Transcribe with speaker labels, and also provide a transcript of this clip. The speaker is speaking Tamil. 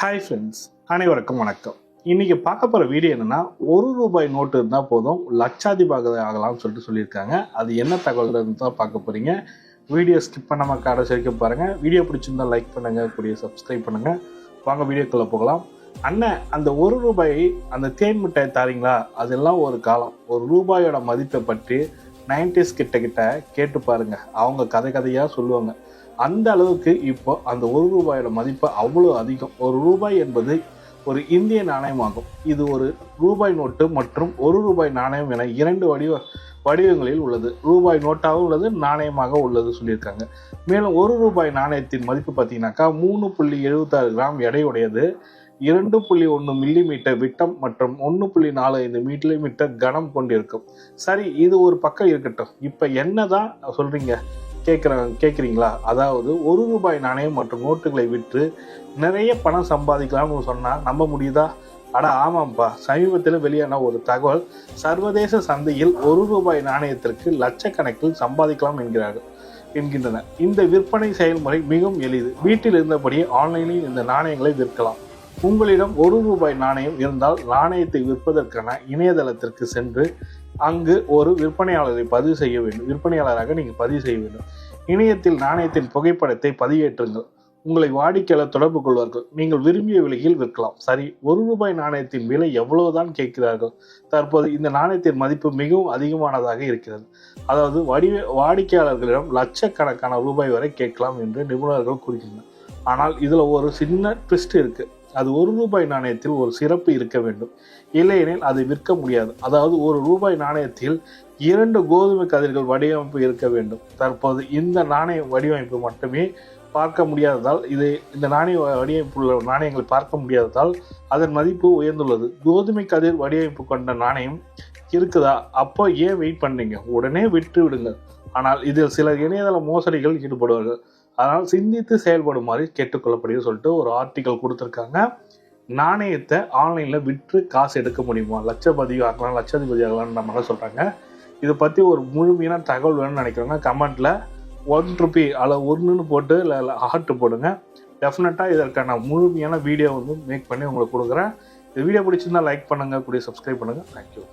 Speaker 1: ஹாய் ஃப்ரெண்ட்ஸ் அனைவருக்கும் வணக்கம். இன்றைக்கி பார்க்க போகிற வீடியோ என்னென்னா ஒரு ரூபாய் நோட்டு இருந்தால் போதும் லட்சாதிபதி ஆகலாம்னு சொல்லிட்டு சொல்லியிருக்காங்க. அது என்ன தகவல் தான் பார்க்க போகிறீங்க வீடியோ ஸ்கிப் பண்ணாமல் கடைசி வரைக்கும் பாருங்கள் வீடியோ பிடிச்சிருந்தா லைக் பண்ணுங்க கூடிய சப்ஸ்கிரைப் பண்ணுங்கள் வாங்க வீடியோக்குள்ளே போகலாம். அண்ணன் அந்த ஒரு ரூபாய் அந்த தேன் மிட்டாய் தாரீங்களா? அதெல்லாம் ஒரு காலம். ஒரு ரூபாயோட மதிப்பை பற்றி நைன்டிஸ் கிட்ட கிட்ட கேட்டு பாருங்கள் அவங்க கதை கதையாக சொல்லுவாங்க. அந்த அளவுக்கு இப்போ அந்த ஒரு ரூபாயோட மதிப்பு அவ்வளோ அதிகம். ஒரு ரூபாய் என்பது ஒரு இந்திய நாணயமாகும். இது ஒரு ரூபாய் நோட்டு மற்றும் ஒரு ரூபாய் நாணயம் என இரண்டு வடிவ வடிவங்களில் உள்ளது. ரூபாய் நோட்டாகவும் உள்ளது நாணயமாக உள்ளது சொல்லியிருக்காங்க. மேலும் ஒரு ரூபாய் நாணயத்தின் மதிப்பு பார்த்தீங்கன்னாக்கா மூணு புள்ளி எழுபத்தாறு கிராம் எடையுடையது. இரண்டு புள்ளி ஒன்று மில்லி மீட்டர் விட்டம் மற்றும் ஒன்று புள்ளி நாலு ஐந்து மில்லி மீட்டர் கனம் கொண்டிருக்கும். சரி இது ஒரு பக்கம் இருக்கட்டும். இப்போ என்னதான் சொல்கிறீங்க கேட்குறாங்க கேட்குறீங்களா அதாவது ஒரு ரூபாய் நாணயம் மற்றும் நோட்டுகளை விற்று நிறைய பணம் சம்பாதிக்கலாம்னு சொன்னால் நம்ப முடியுதா? அட ஆமாம்ப்பா சமீபத்தில் வெளியான ஒரு தகவல் சர்வதேச சந்தையில் ஒரு ரூபாய் நாணயத்திற்கு லட்சக்கணக்கில் சம்பாதிக்கலாம் என்கிறார்கள் என்கின்றன இந்த விற்பனை செயல்முறை மிகவும் எளிது. வீட்டில் இருந்தபடியே ஆன்லைனில் இந்த நாணயங்களை விற்கலாம். உங்களிடம் ஒரு ரூபாய் நாணயம் இருந்தால் நாணயத்தை விற்பதற்கான இணையதளத்திற்கு சென்று அங்கு ஒரு விற்பனையாளரை பதிவு செய்ய வேண்டும். விற்பனையாளராக நீங்கள் பதிவு செய்ய வேண்டும். இணையத்தில் நாணயத்தின் புகைப்படத்தை பதிவேற்றுங்கள். உங்களை வாடிக்கையாளர் தொடர்பு கொள்வார்கள். நீங்கள் விரும்பிய விலையில் விற்கலாம். சரி ஒரு ரூபாய் நாணயத்தின் விலை எவ்வளவுதான் கேட்கிறார்கள்? தற்போது இந்த நாணயத்தின் மதிப்பு மிகவும் அதிகமானதாக இருக்கிறது. அதாவது வடிவ வாடிக்கையாளர்களிடம் லட்சக்கணக்கான ரூபாய் வரை கேட்கலாம் என்று நிபுணர்கள் கூறுகின்றனர். ஆனால் இதில் ஒரு சின்ன ட்விஸ்ட் இருக்கு. அது ஒரு ரூபாய் நாணயத்தில் ஒரு சிறப்பு இருக்க வேண்டும். இல்லையெனில் அதை விற்க முடியாது. அதாவது ஒரு ரூபாய் நாணயத்தில் இரண்டு கோதுமை கதிர்கள் வடிவமைப்பு இருக்க வேண்டும். தற்போது இந்த நாணய வடிவமைப்பு மட்டுமே பார்க்க முடியாததால் இது இந்த நாணய வடிவமைப்புள்ள நாணயங்களை பார்க்க முடியாததால் அதன் மதிப்பு உயர்ந்துள்ளது. கோதுமை கதிர் வடிவமைப்பு கொண்ட நாணயம் இருக்குதா? அப்போ ஏன் வெயிட் பண்ணீங்க? உடனே விட்டு விடுங்கள். ஆனால் இதில் சில இணையதள மோசடிகள் ஈடுபடுவார்கள். அதனால் சிந்தித்து செயல்படுமாறு கேட்டுக்கொள்ளப்படுகிறது சொல்லிட்டு ஒரு ஆர்டிக்கல் கொடுத்துருக்காங்க. நாணயத்தை ஆன்லைனில் விற்று காசு எடுக்க முடியுமா? லட்சபதி ஆகலாம் லட்சாதிபதி ஆகலாம்னு மாதிரி சொல்கிறாங்க இதை பற்றி ஒரு முழுமையான தகவல் வேணும்னு நினைக்கிறவங்க கமெண்ட்டில் ஒன் ருபி அதில் ஒன்றுன்னு போட்டு இல்லை ஹார்ட் போடுங்க. டெஃபினட்டாக இதற்கான முழுமையான வீடியோ வந்து மேக் பண்ணி உங்களுக்கு கொடுக்குறேன். இந்த வீடியோ பிடிச்சிருந்தா லைக் பண்ணுங்கள் கூடிய சப்ஸ்கிரைப் பண்ணுங்கள் தேங்க்யூ